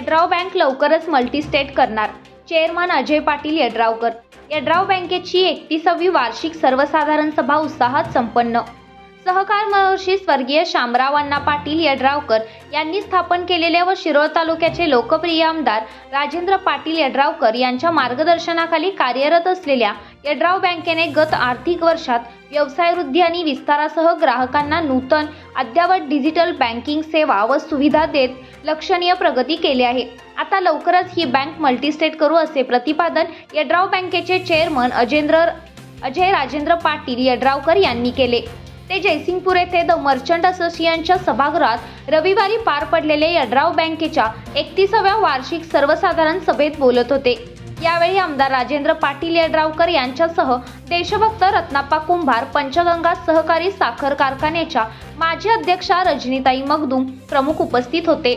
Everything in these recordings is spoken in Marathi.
बँक लवकरच मल्टीस्टेट करणार. चेअरमन अजय पाटील यड्रावकर. यड्राव बँकेची एकतीसावी वार्षिक सर्वसाधारण सभा उत्साहात संपन्न. सहकार महर्षी स्वर्गीय शामराव अण्णा पाटील यड्रावकर यांनी स्थापन केलेल्या व शिरोळ तालुक्याचे लोकप्रिय आमदार राजेंद्र पाटील यड्रावकर यांच्या मार्गदर्शनाखाली कार्यरत असलेल्या यड्राव बँकेने गत आर्थिक वर्षात व्यवसाय वृद्धी आणि विस्तारासह ग्राहकांना नूतन अद्ययावत डिजिटल बँकिंग सेवा व सुविधा देत लक्षणीय प्रगती केली आहे. आता लवकरच ही बँक मल्टीस्टेट करू असे प्रतिपादन यड्राव बँकेचे चेअरमन अजेंद्र अजय राजेंद्र पाटील यड्रावकर यांनी केले. ते जयसिंगपूर येथे द मर्चंट असोसिएशनच्या सभागृहात रविवारी पार पडलेल्या यड्राव बँकेच्या एकतीसाव्या वार्षिक सर्वसाधारण सभेत बोलत होते. यावेळी आमदार राजेंद्र पाटील यड्रावकर यांच्यासह देशभक्त रत्नाप्पा कुंभार पंचगंगा सहकारी साखर कारखान्याच्या माजी अध्यक्षा रजनीताई मगदूम प्रमुख उपस्थित होते.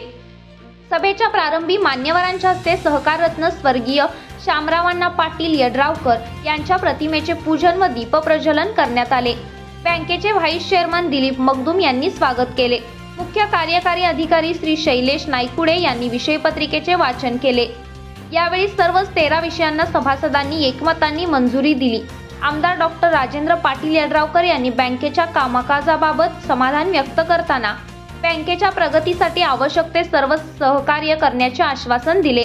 सभेच्या प्रारंभी मान्यवरांच्या हस्ते सहकाररत्न स्वर्गीय शामरावांना पाटील यड्रावकर यांच्या प्रतिमेचे पूजन व दीपप्रज्वलन करण्यात आले. बँकेचे व्हाईस चेअरमन दिलीप मगदूम यांनी स्वागत केले. मुख्य कार्यकारी अधिकारी श्री शैलेश नायकुडे यांनी विषयपत्रिकेचे वाचन केले. यावेळी सर्वच तेरा विषयांना सभासदांनी एकमतांनी मंजुरी दिली. आमदार डॉक्टर राजेंद्र पाटील यड्रावकर यांनी बँकेच्या कामकाजाबाबत समाधान व्यक्त करताना बँकेच्या प्रगतीसाठी आवश्यक ते सर्व सहकार्य करण्याचे आश्वासन दिले.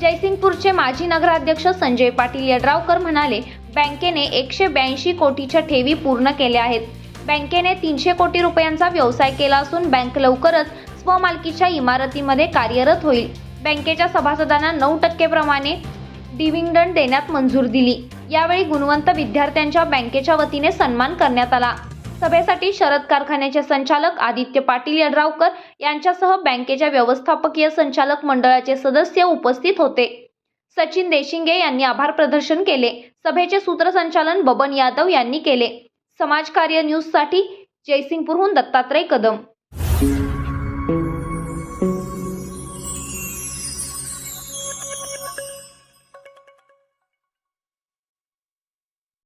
जयसिंगपूरचे माजी नगराध्यक्ष संजय पाटील यड्रावकर म्हणाले बँकेने एकशे ब्याऐंशी कोटीच्या ठेवी पूर्ण केल्या आहेत. बँकेने तीनशे कोटी रुपयांचा व्यवसाय केला असून बँक लवकरच स्वमालकीच्या इमारतीमध्ये कार्यरत होईल. बँकेच्या सभासदांना नऊ टक्के प्रमाणे डिव्हिडंड देण्यात मंजूर दिली. यावेळी गुणवंत विद्यार्थ्यांच्या बँकेच्या वतीने सन्मान करण्यात आला. सभेसाठी शरद कारखान्याचे संचालक आदित्य पाटील यड्रावकर यांच्यासह बँकेच्या व्यवस्थापकीय संचालक मंडळाचे सदस्य उपस्थित होते. सचिन देशिंगे यांनी आभार प्रदर्शन केले. सभेचे सूत्रसंचालन बबन यादव यांनी केले. समाजकार्य न्यूजसाठी जयसिंगपूरहून दत्तात्रय कदम.